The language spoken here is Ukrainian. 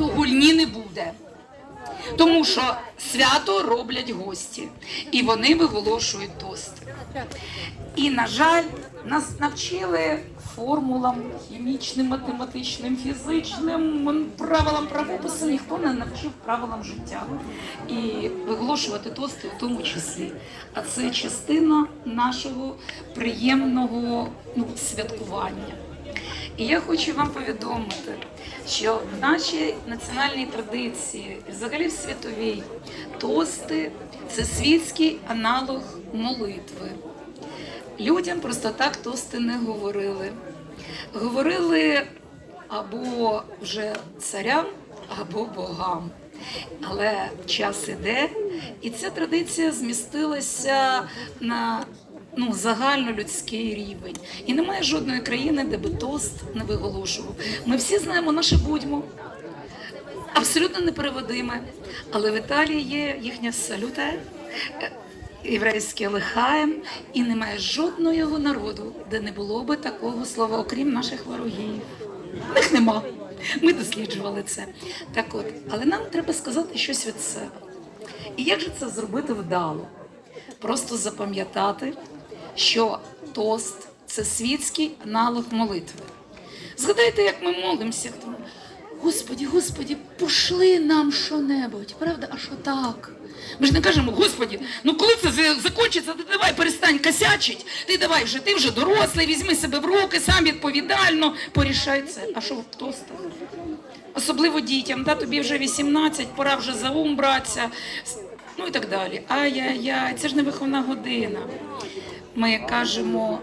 то гульні не буде. Тому що свято роблять гості, і вони виголошують тости. І, на жаль, нас навчили формулам хімічним, математичним, фізичним правилам правопису, ніхто не навчив правилам життя. І виголошувати тости в тому числі. А це частина нашого приємного ну, святкування. І я хочу вам повідомити, що в нашій національній традиції, взагалі в світовій, тости це світський аналог молитви. Людям просто так тости не говорили. Говорили або вже царям, або богам. Але час іде, і ця традиція змістилася на ну, загальнолюдський рівень. І немає жодної країни, де би тост не виголошував. Ми всі знаємо наше будьмо, абсолютно непереводиме. Але в Італії є їхня салюта, е, єврейське лихаєм, і немає жодного народу, де не було би такого слова, окрім наших ворогів. Них нема. Ми досліджували це. Так от, але нам треба сказати щось від себе. І як же це зробити вдало? Просто запам'ятати, що тост це світський аналог молитви. Згадайте, як ми молимося. тому, Господі, Господі, пошли нам що-небудь, правда? А що так? Ми ж не кажемо, Господі, ну коли це за- закінчиться, ти давай перестань косячить, ти давай вже, ти вже дорослий, візьми себе в руки, сам відповідально порішай це. А що в тостах? Особливо дітям, да, тобі вже 18, пора вже за ум братися, ну і так далі. Ай-яй-яй, це ж не виховна година. Ми кажемо,